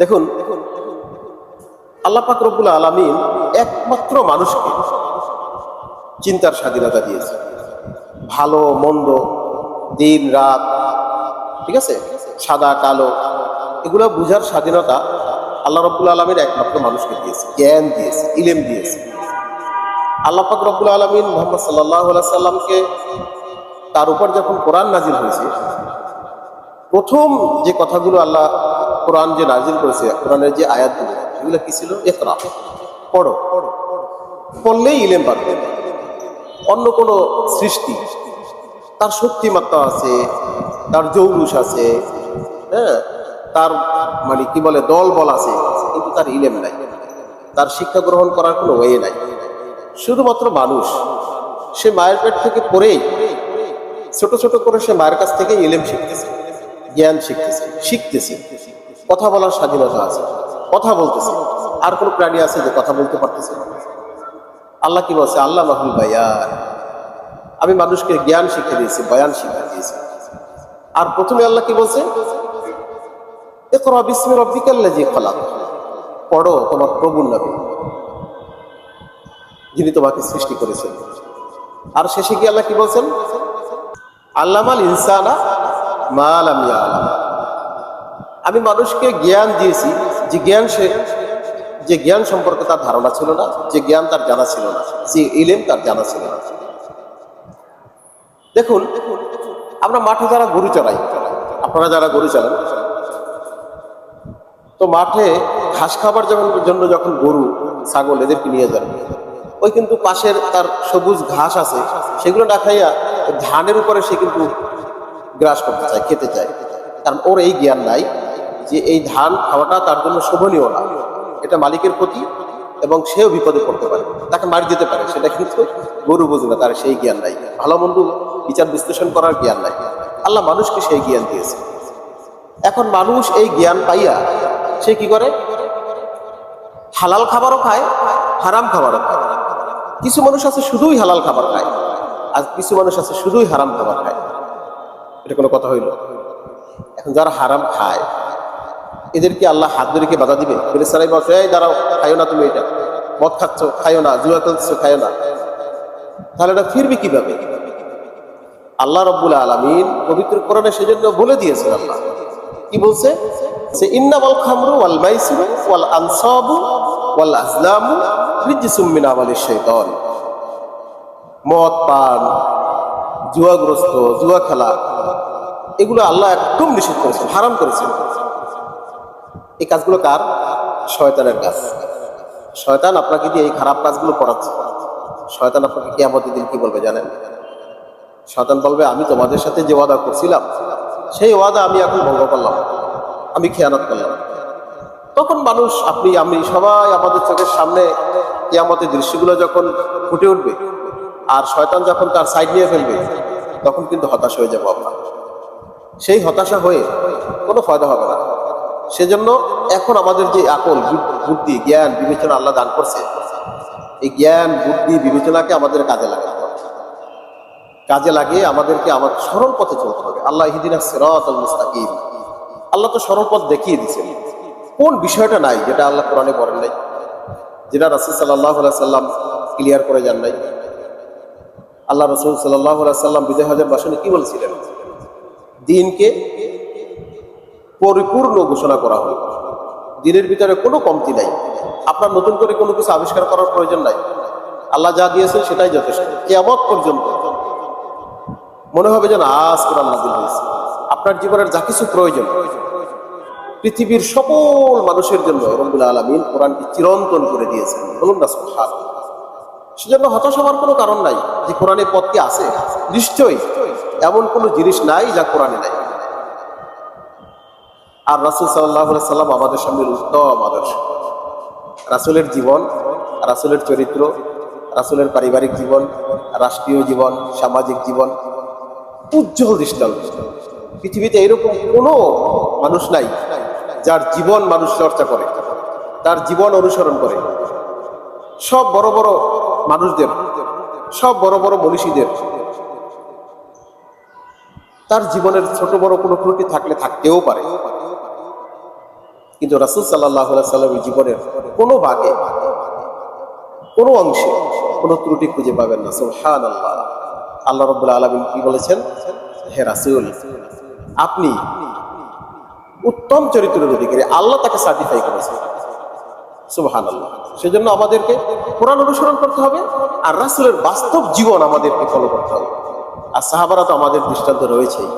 দেখুন আল্লাহ পাক রব্বুল আলমিন একমাত্র মানুষকে চিন্তার স্বাধীনতা দিয়েছে। ভালো, মন্দ, দিন, রাত, ঠিক আছে? সাদা, কালো, এগুলো বুঝার স্বাধীনতা আল্লাহ রব্বুল আলমীর একমাত্র মানুষকে দিয়েছে। জ্ঞান দিয়েছে, ইলেম দিয়েছে। আল্লাহ পাক রব্বুল আলমিন মোহাম্মদ সাল্লাহ সাল্লামকে তার উপর যখন কোরআন নাজিল হয়েছে, প্রথম যে কথাগুলো আল্লাহ কোরআন যে নাজিল করেছে, কোরআনের যে আয়াতগুলো এগুলো কি ছিল? একরা পড়ো। পড়লেই ইলেম পাবে। অন্য কোনো সৃষ্টি, তার শক্তিমাত্রা আছে, তার জৌলুস আছে হ্যাঁ? তার মানে কি বলে দল বল আছে, কিন্তু তার ইলেম নাই। তার শিক্ষা গ্রহণ করার কোনো ওয়ে নাই। শুধুমাত্র মানুষ। সে মায়ের পেট থেকে পড়েই, ছোট ছোট করে সে মায়ের কাছ থেকে ইলেম শিখতেছে, জ্ঞান শিখতেছে শিখতেছে। কথা বলার স্বাধীনতা আছে। কথা বলতেছে। আর কোন প্রাণী আছে যে কথা বলতে পারতেছে? আল্লাহ কি বলছে? আল্লাহ মাহুল বায়ান। আমি মানুষকে জ্ঞান শিখে দিয়েছি, বয়ান শিখে দিয়েছি। আর প্রথমে আল্লাহ কি বলছে? পড়ো তোমার প্রভুর নামে যিনি তোমাকে সৃষ্টি করেছেন। আর শেষে কি আল্লাহ কি বলছেন? আল্লামাল ইনসানা মাল আমি আলাম আমি মানুষকে জ্ঞান দিয়েছি যে জ্ঞান সে যে জ্ঞান সম্পর্কে তার ধারণা ছিল না, যে জ্ঞান তার জানা ছিল না, যে ইলেম তার জানা ছিল না। দেখুন, আমরা মাঠে যারা গরু চড়াই, আপনারা যারা গরু চালান তো মাঠে ঘাস খাবার যেমন জন্য যখন গরু, ছাগল এদেরকে নিয়ে যান, ওই কিন্তু পাশের তার সবুজ ঘাস আছে, সেগুলো না খাইয়া ধানের উপরে সে কিন্তু গ্রাস করতে চায়, খেতে চায়। কারণ ওর এই জ্ঞান নাই। যে এই ধান খাওয়াটা তার জন্য শোভনীয় না। এটা মালিকের প্রতি এবং সেও বিপদে পড়তে পারে। তাকে মারি দিতে পারে, সেটা কিন্তু গরু বোঝে না, তার সেই জ্ঞান নাই। ভালো মন্দ বিচার বিশ্লেষণ করার জ্ঞান নাই। আল্লাহ মানুষকে সেই জ্ঞান দিয়েছে। এখন মানুষ এই জ্ঞান পাইয়া সে কি করে? হালাল খাবারও খায়, হারাম খাবারও খায়। কিছু মানুষ আছে শুধুই হালাল খাবার খায়, আর কিছু মানুষ আছে শুধুই হারাম খাবার খায়। এটা কোনো কথা হইল এখন যারা হারাম খায় এদেরকে আল্লাহ হাত ধরে বাধা দিবে। বলে সারাই বসে এই দাঁড়াও, খাইও না তুমি এটা। মদ খাচ্ছ, খাইও না। জুয়া খেলছো খাইও না। তাহলে এটা ফিরবে কীভাবে? আল্লাহ রব্বুল আলমিন পবিত্র কোরআনে সেজন্য বলে দিয়েছেন আল্লাহ। কি বলছে? সে ইন্নামাল খামরু ওয়াল মাইসিরু ওয়াল আনসাবু ওয়াল আজলামু রিজিসুম মিন আমালিশ মদ, পান, জুয়াগ্রস্ত, জুয়া খেলা, এগুলো আল্লাহ একদম নিষেধ করেছেন, হারাম করেছেন। এই কাজগুলো কার? শয়তানের কাজ। শয়তান আপনাকে দিয়ে এই খারাপ কাজগুলো করাচ্ছে। শয়তান আপনাকে কি আমাদের দিন কি বলবে জানেন? শয়তান বলবে, আমি তোমাদের সাথে যে ওয়াদা করছিলাম, সেই ওয়াদা আমি এখন ভঙ্গ করলাম। আমি খেয়ানত করলাম। তখন মানুষ, আপনি, আমি সবাই আমাদের চোখের সামনে কিয়ামতের দৃশ্যগুলো যখন ফুটে উঠবে, আর শয়তান যখন তার সাইড নিয়ে ফেলবে, তখন কিন্তু হতাশ হয়ে যাব আমরা। সেই হতাশা হয়ে কোনো ফায়দা হবে না। সেজন্য এখন আমাদের যে আকল, বুদ্ধি জ্ঞান, বিবেচনা আল্লাহ দান করছে, এই জ্ঞান, বুদ্ধি, বিবেচনাকে আমাদের কাজে লাগাতে হবে। কাজে লাগিয়ে আমাদেরকে আমার সরল পথে চলতে হবে। আল্লাহ মুস্তাকিম। আল্লাহ তো সরল পথ দেখিয়ে দিচ্ছেন কোন বিষয়টা নাই যেটা আল্লাহ কোরআনে করেন নাই? যেটা রাসুল সাল্লাহ সাল্লাম ক্লিয়ার করে যান নাই। আল্লাহ রসুল সাল্লাহ সাল্লাম বিজয় হাজার বাসনে কি বলছিলেন? দিনকে পরিপূর্ণ ঘোষণা করা হলো। দিনের ভিতরে কোনো কমতি নাই। আপনার নতুন করে কোনো কিছু আবিষ্কার করার প্রয়োজন নাই। আল্লাহ যা দিয়েছেন সেটাই যথেষ্ট। কেমত পর্যন্ত। মনে হবে যেন আজ কোরআন নাজিল হয়েছে। আপনার জীবনের যা কিছু প্রয়োজন, পৃথিবীর সকল মানুষের জন্য রব্বুল আলমিন কোরআনকে চিরন্তন করে দিয়েছেন। বলুন না সুবহান। সেজন্য হতাশ হওয়ার কোনো কারণ নাই যে কোরআনে পথটি আছে। নিশ্চয়ই এমন কোনো জিনিস নাই যা কোরআনে নাই। আর রাসুল সাল্লাহ সাল্লাম আমাদের সামনে উত্তম আদর্শ। রাসুলের জীবন, রাসুলের চরিত্র, রাসুলের পারিবারিক জীবন, রাষ্ট্রীয় জীবন, সামাজিক জীবন, উজ্জ্বল দৃষ্টান্ত। পৃথিবীতে এরকম কোনো মানুষ নাই যার জীবন মানুষ চর্চা করে, তার জীবন অনুসরণ করে। সব বড় বড় মানুষদের, সব বড় বড় মনীষীদের তার জীবনের ছোট বড় কোনো ত্রুটি থাকলে থাকতেও পারে। কিন্তু রাসুল সাল্লাহ সাল্লামের জীবনের কোনো ভাগে, কোনো অংশে কোনো ত্রুটি খুঁজে পাবেন না। সুবহান আল্লাহ আল্লাহ রব্বুল আলমিন কি বলেছেন? হে রাসুল, আপনি উত্তম চরিত্রের অধিকারী, আল্লাহ তাকে সার্টিফাই করেছে সুবহান আল্লাহ সেজন্য আমাদেরকে কোরআন অনুসরণ করতে হবে আর রাসুলের বাস্তব জীবন আমাদেরকে ফলো করতে হবে। আর সাহাবারা তো আমাদের দৃষ্টান্ত রয়েছেই।